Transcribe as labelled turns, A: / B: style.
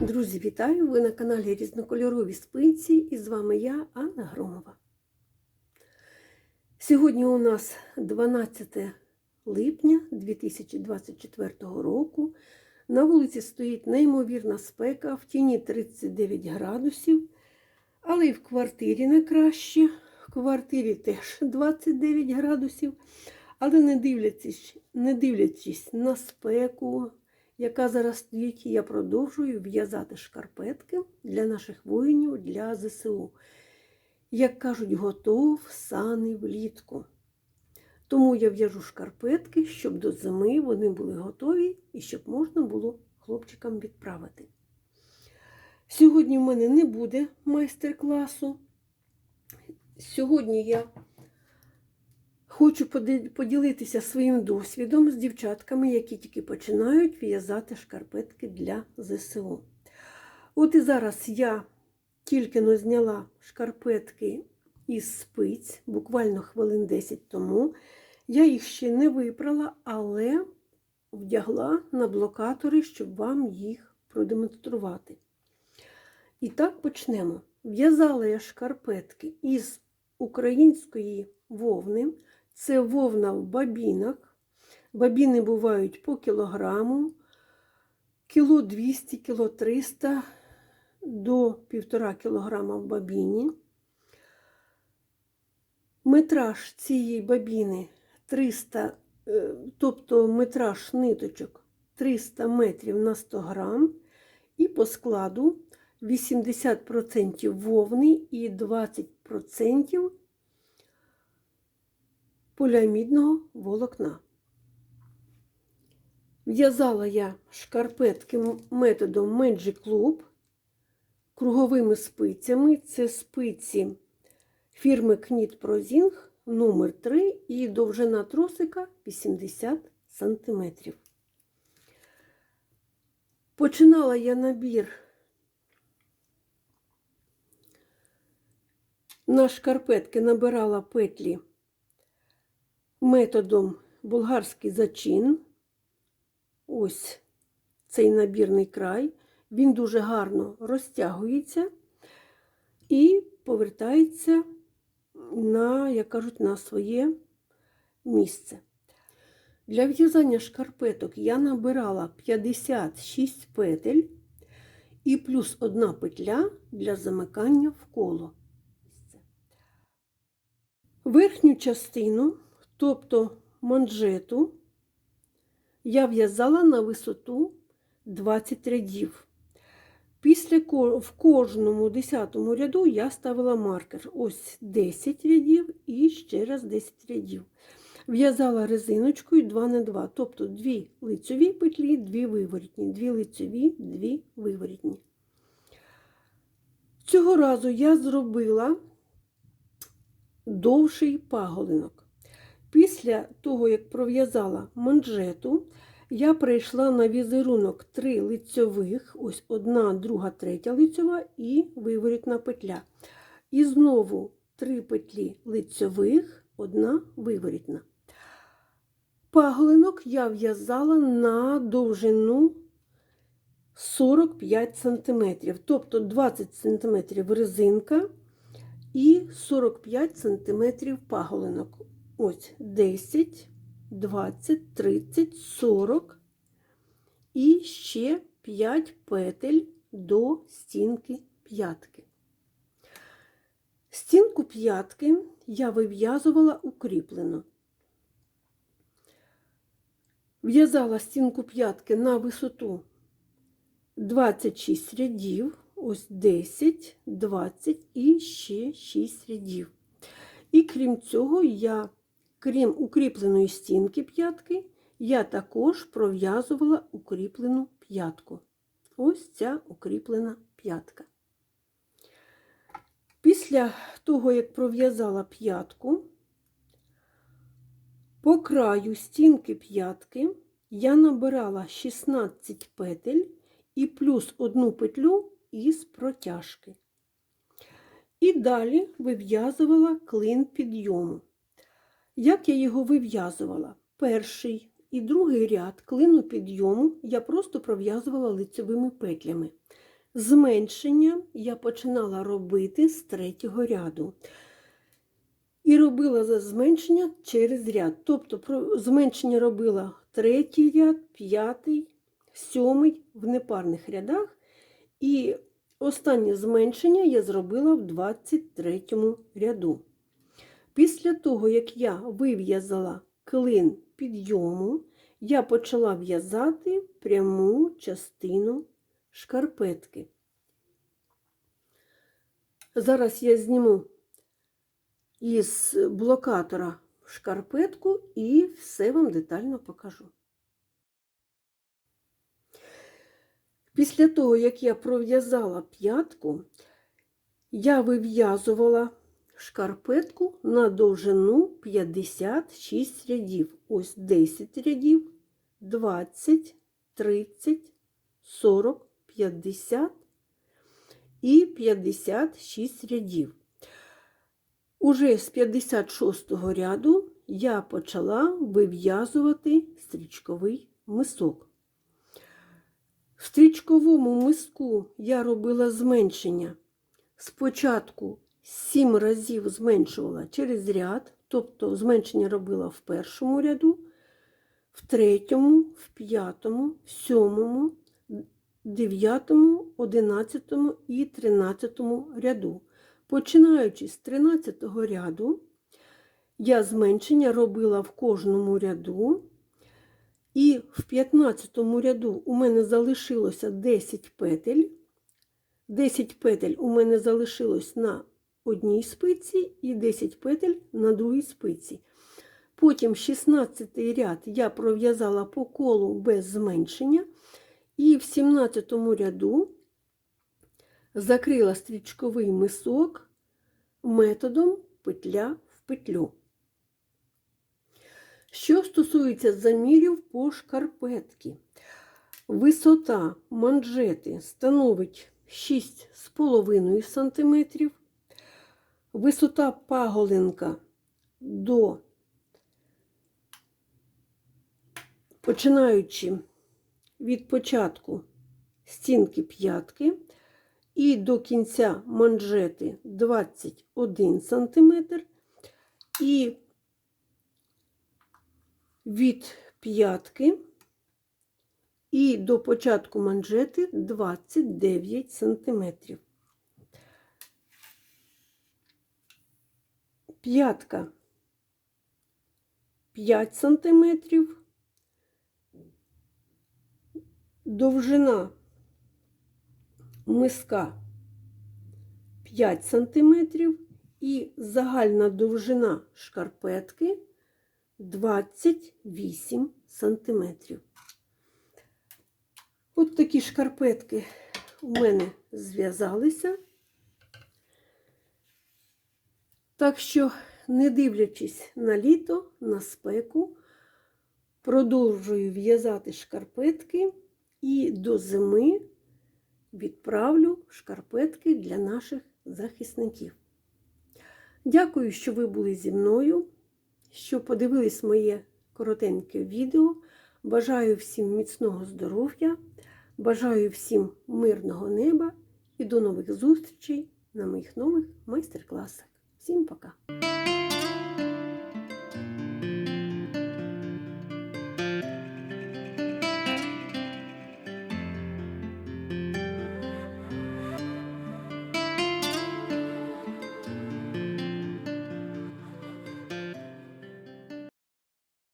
A: Друзі, вітаю! Ви на каналі Різнокольорові спиці і з вами я, Анна Громова. Сьогодні у нас 12 липня 2024 року. На вулиці стоїть неймовірна спека, в тіні 39 градусів, але і в квартирі не краще. В квартирі теж 29 градусів. Але не дивлячись, не дивлячись на спеку, яка зараз стоїть, я продовжую в'язати шкарпетки для наших воїнів, для ЗСУ. Як кажуть, готов сани влітку. Тому я в'яжу шкарпетки, щоб до зими вони були готові і щоб можна було хлопчикам відправити. Сьогодні в мене не буде майстер-класу. Сьогодні я Хочу поділитися своїм досвідом з дівчатками, які тільки починають в'язати шкарпетки для ЗСУ. От і зараз я тільки но зняла шкарпетки із спиць, буквально хвилин 10 тому. Я їх ще не випрала, але вдягла на блокатори, щоб вам їх продемонструвати. І так почнемо. В'язала я шкарпетки із української вовни. Це вовна в бабінах. Бабіни бувають по кілограму, кіло 200, кіло 300 до 1,5 кілограма в бабіні. Метраж цієї бабіни 300, е, тобто метраж ниточок 300 метрів на 100 грам. І по складу 80% вовни і 20% поліамідного волокна. В'язала я шкарпетки методом Magic Club круговими спицями. Це спиці фірми Knit Prozing номер 3 і довжина тросика 80 см. Починала я набір на шкарпетки набирала петлі методом болгарський зачин. Ось цей набірний край. Він дуже гарно розтягується і повертається на, як кажуть, на своє місце. Для в'язання шкарпеток я набирала 56 петель і плюс одна петля для замикання в коло. Верхню частину тобто манжету я в'язала на висоту 20 рядів. Після в кожному 10 ряду я ставила маркер. Ось 10 рядів і ще раз 10 рядів. В'язала резиночкою 2 на 2, тобто 2 лицеві петлі, 2 виворітні, 2 лицеві, 2 виворітні. Цього разу я зробила довший паголинок. Після того, як пров'язала манжету, я прийшла на візерунок три лицьових, ось одна, друга, третя лицьова і виворітна петля. І знову три петлі лицьових, одна виворітна. Паглинок я в'язала на довжину 45 см, тобто 20 см резинка і 45 см паголинок. Ось 10, 20, 30, 40 і ще 5 петель до стінки п'ятки. Стінку п'ятки я вив'язувала укріплено. В'язала стінку п'ятки на висоту 26 рядів, ось 10, 20 і ще 6 рядів. І крім цього, я Крім укріпленої стінки п'ятки, я також пров'язувала укріплену п'ятку. Ось ця укріплена п'ятка. Після того, як пров'язала п'ятку, по краю стінки п'ятки я набирала 16 петель і плюс одну петлю із протяжки. І далі вив'язувала клин підйому. Як я його вив'язувала? Перший і другий ряд клину підйому я просто пров'язувала лицевими петлями. Зменшення я починала робити з третього ряду. І робила за зменшення через ряд. Тобто зменшення робила третій ряд, п'ятий, сьомий в непарних рядах. І останнє зменшення я зробила в 23 ряду. Після того, як я вив'язала клин підйому, я почала в'язати пряму частину шкарпетки. Зараз я зніму із блокатора шкарпетку і все вам детально покажу. Після того, як я пров'язала п'ятку, я вив'язувала шкарпетку на довжину 56 рядів. Ось 10 рядів, 20, 30, 40, 50 і 56 рядів. Уже з 56 ряду я почала вив'язувати стрічковий мисок. В стрічковому миску я робила зменшення. Спочатку 7 разів зменшувала через ряд, тобто зменшення робила в першому ряду, в третьому, в п'ятому, в сьомому, дев'ятому, одинадцятому і тринадцятому ряду. Починаючи з 13 ряду, я зменшення робила в кожному ряду. І в 15 ряду у мене залишилося 10 петель. 10 петель у мене залишилось на одній спиці і 10 петель на другій спиці. Потім 16 ряд я пров'язала по колу без зменшення. І в 17 ряду закрила стрічковий мисок методом петля в петлю. Що стосується замірів по шкарпетки, висота манжети становить 6,5 см, висота паголинка до, починаючи від початку стінки п'ятки і до кінця манжети 21 см і від п'ятки і до початку манжети 29 см. П'ятка 5 см, довжина миска 5 см і загальна довжина шкарпетки 28 сантиметрів. От такі шкарпетки у мене зв'язалися. Так що, не дивлячись на літо, на спеку, продовжую в'язати шкарпетки і до зими відправлю шкарпетки для наших захисників. Дякую, що ви були зі мною що подивились моє коротеньке відео. Бажаю всім міцного здоров'я, бажаю всім мирного неба і до нових зустрічей на моїх нових майстер-класах. Всім пока!